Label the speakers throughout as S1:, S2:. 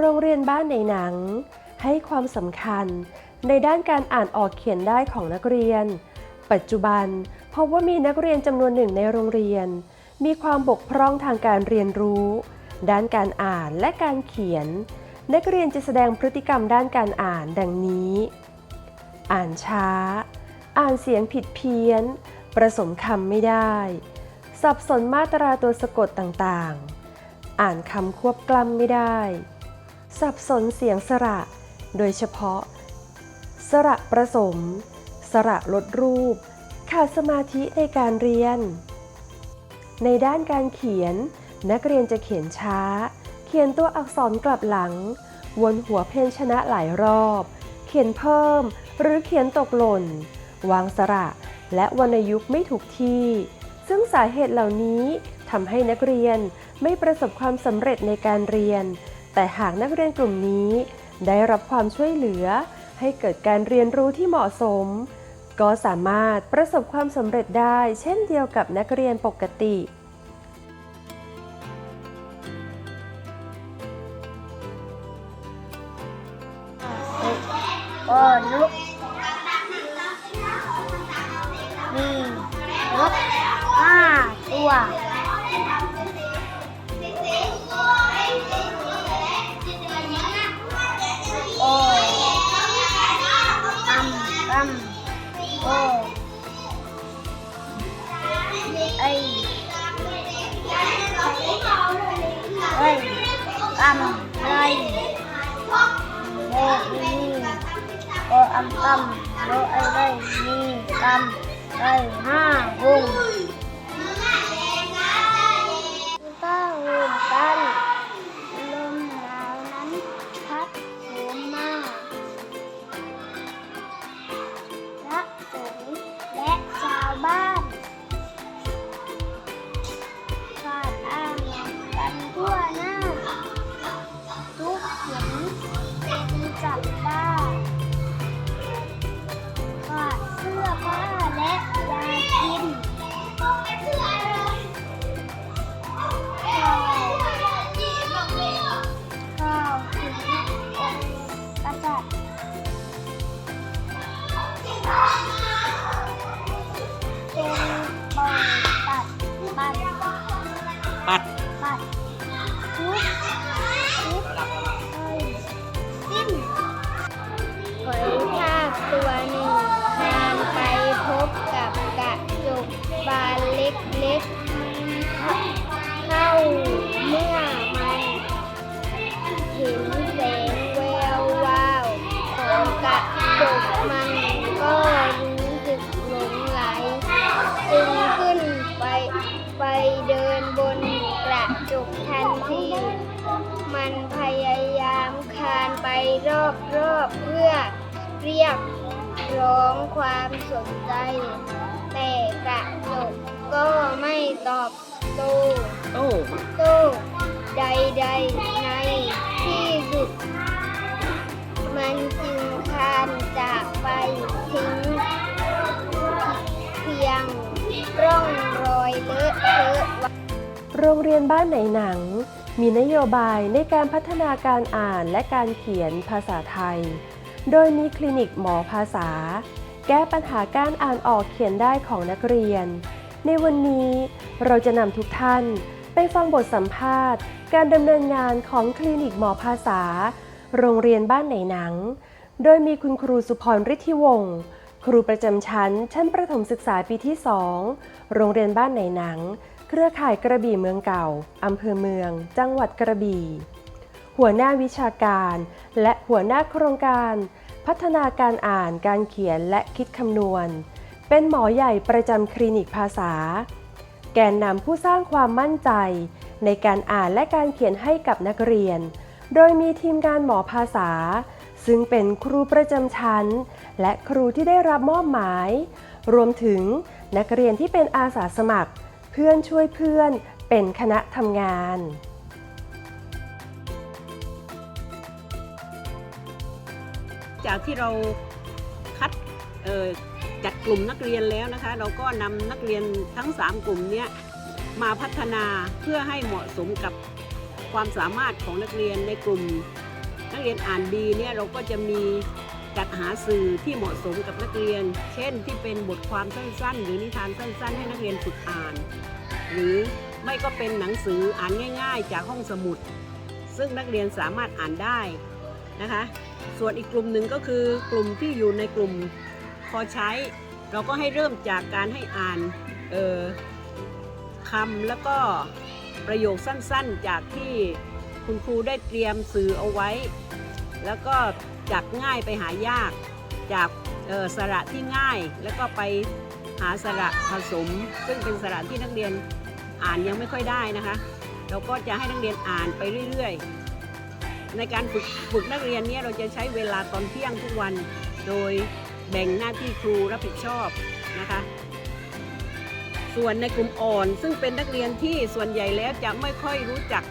S1: โรงเรียนบ้านในหนัง ให้ความสำคัญในด้านการอ่านออกเขียนได้ของนักเรียน ปัจจุบันพบว่ามีนักเรียนจำนวนหนึ่งในโรงเรียน มีความบกพร่องทางการเรียนรู้ ด้านการอ่านและการเขียน นักเรียนจะแสดงพฤติกรรมด้านการอ่านดังนี้ อ่านช้า อ่านเสียงผิดเพี้ยน ประสมคำไม่ได้ สับสนมาตราตัวสะกดต่างๆ อ่านคำควบกล้ำไม่ได้ สับสนเสียงสระ โดยเฉพาะ สระประสม สระลดรูป ขาดสมาธิในการเรียน ในด้านการเขียน นักเรียนจะเขียนช้า เขียนตัวอักษรกลับหลัง วนหัวเพนชนะหลายรอบ เขียนเพิ่ม หรือเขียนตกหล่น วางสระและวรรณยุกต์ไม่ถูกที่ ซึ่งสาเหตุเหล่านี้ทำให้นักเรียนไม่ประสบความสำเร็จในการเรียน แต่หากนักเรียนกลุ่มนี้ ได้รับความช่วยเหลือ ให้เกิดการเรียนรู้ที่เหมาะสม ก็สามารถประสบความสำเร็จได้เช่นเดียวกับนักเรียนปกติ
S2: โอ้ลุกมีรถห้าตัว อำไรโมนีโออัมกำโมไอเลยมีกำไรห้าวงก็หุ่นกัน และยากินข้าวถึงองค์กษัตริย์จงปล่อตัดบัตร
S3: ปัด
S2: ร้องความสนใจ แต่กระจกก็ไม่ตอบโต้
S3: โอ้
S2: โต้ใดๆในที่สุด มันจึงคานจากไปทิ้ง เพียงร่องรอยเลอะเทอะ
S1: โรงเรียนบ้านไหนหนัง มีนโยบายในการพัฒนาการอ่านและการเขียนภาษาไทย โดยมีคลินิกหมอภาษา แก้ปัญหาการอ่านออกเขียนได้ของนักเรียน ในวันนี้เราจะนำทุกท่านไปฟังบทสัมภาษณ์ การดำเนินงานของคลินิกหมอภาษา โรงเรียนบ้านไหนหนัง โดยมีคุณครูสุพรฤทธิวงศ์ครูประจำชั้น ชั้นประถมศึกษาปีที่ 2 โรงเรียนบ้านไหนหนัง เครือข่ายกระบี่เมืองเก่าอำเภอเมือง จังหวัดกระบี่ หัวหน้าวิชาการ และ หัวหน้าโครงการ พัฒนาการอ่านการเขียนและคิดคำนวณ เป็นหมอใหญ่ประจำคลินิกภาษา แกนนำผู้สร้างความมั่นใจ ในการอ่านและการเขียนให้กับนักเรียน โดยมีทีมงานหมอภาษา ซึ่งเป็นครูประจำชั้น และครูที่ได้รับมอบหมาย รวมถึงนักเรียนที่เป็นอาสาสมัคร เพื่อนช่วยเพื่อนเป็นคณะทำงาน
S3: จากที่เราคัดจัดกลุ่มนักเรียนแล้วนะคะ เราก็นำนักเรียนทั้ง 3 กลุ่มนี้มาพัฒนาเพื่อให้เหมาะสมกับความสามารถของนักเรียนในกลุ่ม นักเรียนอ่านดีเนี่ยเราก็จะมีจัดหาสื่อที่เหมาะสมกับนักเรียน เช่น ที่เป็นบทความสั้นๆ หรือนิทานสั้น ๆ ให้นักเรียนฝึกอ่าน หรือไม่ก็เป็นหนังสืออ่านง่าย ๆ จากห้องสมุด ซึ่งนักเรียนสามารถอ่านได้นะคะ ส่วนอีกกลุ่มหนึ่งก็คือกลุ่มที่อยู่ในกลุ่มพอใช้ เราก็ให้เริ่มจากการให้อ่านออคำแล้วก็ประโยคสั้นๆ จากที่คุณครูได้เตรียมสื่อเอาไว้ แล้วก็จากง่ายไปหายาก จากออสระที่ง่ายแล้วก็ไปหาสระผสม ซึ่งเป็นสระที่นักเรียนอ่านยังไม่ค่อยได้นะคะ เราก็จะให้นักเรียนอ่านไปเรื่อยๆ ในการฝึกฝึกนักเรียนเนี่ยเราจะใช้เวลาตอนเที่ยงทุกวัน โดยแบ่งหน้าที่ครูรับผิดชอบนะคะ ส่วนในกลุ่มอ่อน ซึ่งเป็นนักเรียนที่ส่วนใหญ่แล้วจะไม่ค่อยรู้จัก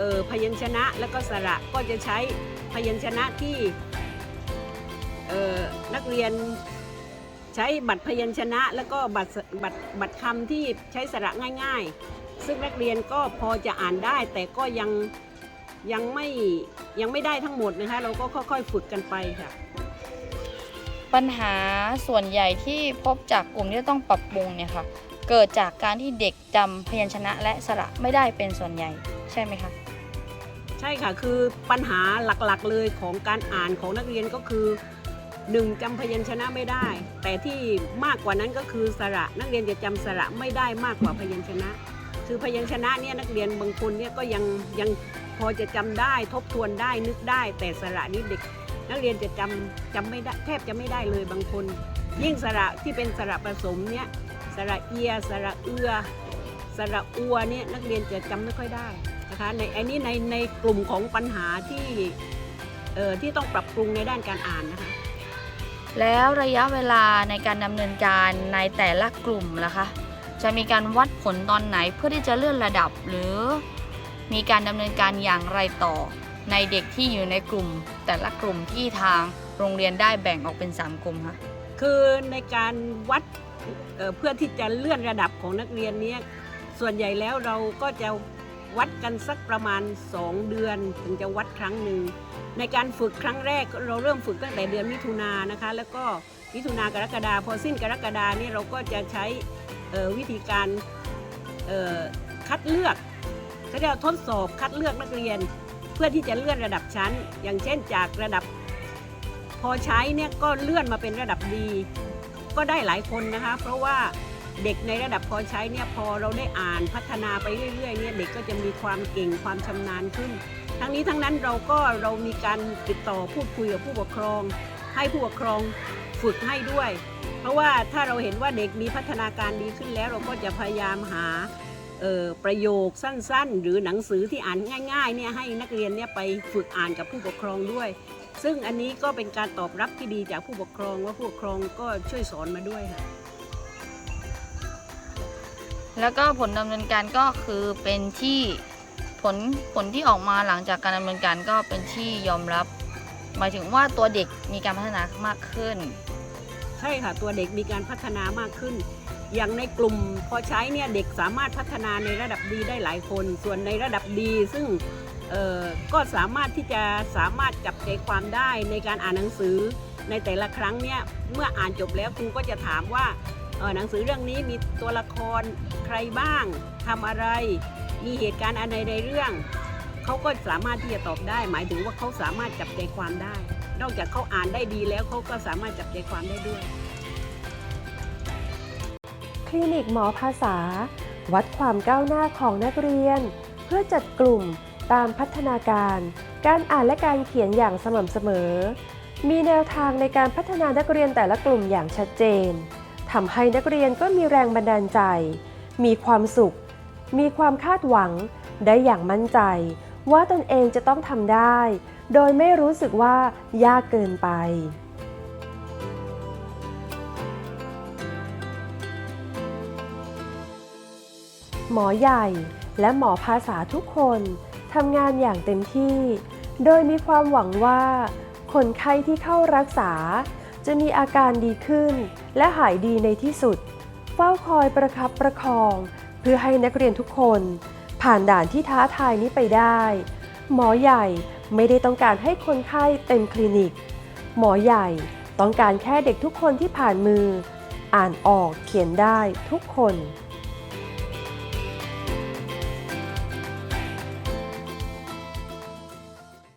S3: ออพยัญชนะและก็สระก็จะใช้พยัญชนะที่นักเรียนใช้บัตรพยัญชนะ แล้วก็บัตรบัตรบัตรคำที่ใช้สระง่าย ๆ ซึ่งนักเรียนก็พอจะอ่านได้แต่ก็ยัง ยังไม่ยังไม่ได้ทั้งหมดนะคะ เราก็ค่อยๆฝึกกันไปค่ะ
S4: ปัญหาส่วนใหญ่ที่พบจากกลุ่มที่ต้องปรับปรุงเนี่ยค่ะ เกิดจากการที่เด็กจำพยัญชนะและสระไม่ได้เป็นส่วนใหญ่ใช่ไหมคะ
S3: ใช่ค่ะคือปัญหาหลักๆเลยของการอ่านของนักเรียนก็คือหนึ่งจำพยัญชนะไม่ได้ แต่ที่มากกว่านั้นก็คือสระนักเรียนจะจำสระไม่ได้มากกว่าพยัญชนะ คือพยัญชนะเนี่ยนักเรียนบางคนเนี่ยก็ยังยัง พอจะจำได้ทบทวนได้นึกได้ แต่สระนี้เด็ก นักเรียนจะจำจำไม่ได้แทบจะไม่ได้เลยบางคน ยิ่งสระที่เป็นสระผสมเนี่ยสระเอียสระเอือสระอัวเนี่ยนักเรียนจะจำไม่ค่อยได้นะคะในอันนี้ในในกลุ่มของปัญหาที่เอ่อที่ต้องปรับปรุงในด้านการอ่านนะคะ
S4: แล้วระยะเวลาในการดำเนินการในแต่ละกลุ่มล่ะคะ จะมีการวัดผลตอนไหนเพื่อที่จะเลื่อนระดับหรือ มีการดำเนินการอย่างไรต่อ ในเด็กที่อยู่ในกลุ่ม แต่ละกลุ่มที่ทางโรงเรียนได้แบ่งออกเป็น 3 กลุ่มคะ
S3: คือในการวัดเเพื่อที่จะเลื่อนระดับของนักเรียนเนี้ส่วนใหญ่แล้วเราก็จะวัดกันสักประมาณ 2 เดือนถึงจะวัดครั้งหนึ่งในการฝึกครั้งแรกเราเริ่มฝึกตั้งแต่เดือนมิถุนายนนะคะ แล้วก็มิถุนากรกฎาพอสิ้นกรกฎานี่เราก็จะใช้วิธีการคัดเลือก เขาเรียกทดสอบคัดเลือกนักเรียน เพื่อที่จะเลื่อนระดับชั้น อย่างเช่นจากระดับ พอใช้เนี่ยก็เลื่อนมาเป็นระดับดี ก็ได้หลายคนนะคะ เพราะว่าเด็กในระดับพอใช้เนี่ยพอเราได้อ่านพัฒนาไปเรื่อยๆเนี่ยเด็กก็จะมีความเก่งความชำนาญขึ้น ทั้งนี้ทั้งนั้นเราก็เรามีการติดต่อพูดคุยกับผู้ปกครอง ให้ผู้ปกครองฝึกให้ด้วย เพราะว่าถ้าเราเห็นว่าเด็กมีพัฒนาการดีขึ้นแล้วเราก็จะพยายามหา ประโยคสั้นๆ หรือหนังสือที่อ่านง่ายๆเนี่ยให้นักเรียนเนี่ยไปฝึกอ่านกับผู้ปกครองด้วย ซึ่งอันนี้ก็เป็นการตอบรับที่ดีจากผู้ปกครองว่าผู้ปกครองก็ช่วยสอนมาด้วยค่ะ
S4: แล้วก็ผลดำเนินการก็คือเป็นที่ผลผลที่ออกมาหลังจากการดำเนินการก็เป็นที่ยอมรับ หมายถึงว่าตัวเด็กมีการพัฒนามากขึ้น
S3: ใช่ค่ะตัวเด็กมีการพัฒนามากขึ้น อย่างในกลุ่มพอใช้เนี่ยเด็กสามารถพัฒนาในระดับดีได้หลายคน ส่วนในระดับดีซึ่งก็สามารถที่จะสามารถจับใจความได้ในการอ่านหนังสือในแต่ละครั้งเนี่ยเมื่ออ่านจบแล้วครูก็จะถามว่าหนังสือเรื่องนี้มีตัวละครใครบ้างทำอะไร มีเหตุการณ์อะไรในเรื่องเขาก็สามารถที่จะตอบได้ หมายถึงว่าเขาสามารถจับใจความได้ นอกจากเขาอ่านได้ดีแล้วเขาก็สามารถจับใจความได้ด้วย
S1: คลินิกหมอภาษา วัดความก้าวหน้าของนักเรียน เพื่อจัดกลุ่มตามพัฒนาการ การอ่านและการเขียนอย่างสม่ำเสมอ มีแนวทางในการพัฒนานักเรียนแต่ละกลุ่มอย่างชัดเจนทำให้นักเรียนก็มีแรงบันดาลใจ มีความสุข มีความคาดหวัง ได้อย่างมั่นใจ ว่าตนเองจะต้องทำได้ โดยไม่รู้สึกว่ายากเกินไป หมอใหญ่และหมอภาษาทุกคนทำงานอย่างเต็มที่ โดยมีความหวังว่า คนไข้ที่เข้ารักษา จะมีอาการดีขึ้น และหายดีในที่สุด เฝ้าคอยประคับประคอง เพื่อให้นักเรียนทุกคน ผ่านด่านที่ท้าทายนี้ไปได้ หมอใหญ่ไม่ได้ต้องการให้คนไข้เต็มคลินิก หมอใหญ่ต้องการแค่เด็กทุกคนที่ผ่านมือ อ่านออกเขียนได้ทุกคน